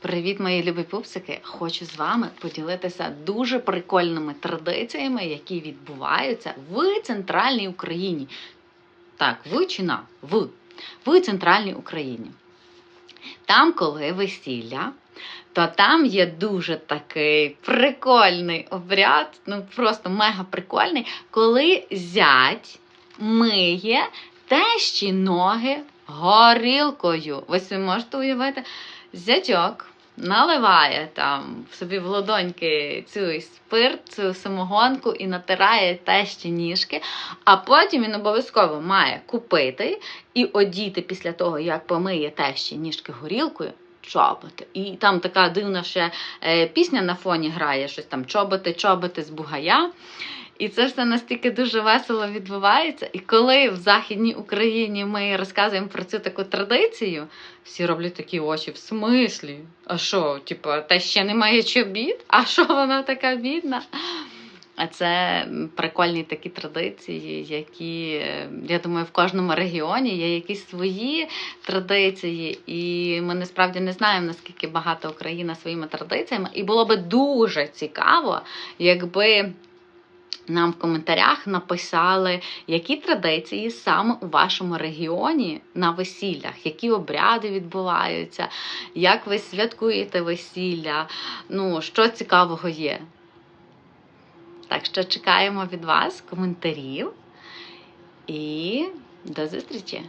Привіт, мої любі пупсики! Хочу з вами поділитися дуже прикольними традиціями, які відбуваються в центральній Україні. Так, в чи на? В. В центральній Україні. Там, коли весілля, то там є дуже такий прикольний обряд, ну просто мега прикольний, коли зять миє тещі ноги горілкою. Ви можете уявити? Зятьок наливає там собі в ладоньки цю спирт, цю самогонку і натирає тещі ніжки, а потім він обов'язково має купити і одіти після того, як помиє тещі ніжки горілкою. Чоботи. І там така дивна ще е, пісня на фоні грає, щось там чоботи, чоботи з бугая. І це все настільки дуже весело відбувається. І коли в Західній Україні ми розказуємо про цю таку традицію, всі роблять такі очі в смислі. А що, типу, та ще немає чобіт? А що вона така бідна? А це прикольні такі традиції, які, я думаю, в кожному регіоні є якісь свої традиції, і ми насправді не знаємо, наскільки багата Україна своїми традиціями. І було би дуже цікаво, якби нам в коментарях написали, які традиції саме у вашому регіоні на весіллях, які обряди відбуваються, як ви святкуєте весілля, ну, що цікавого є. Так що чекаємо від вас коментарів і до зустрічі!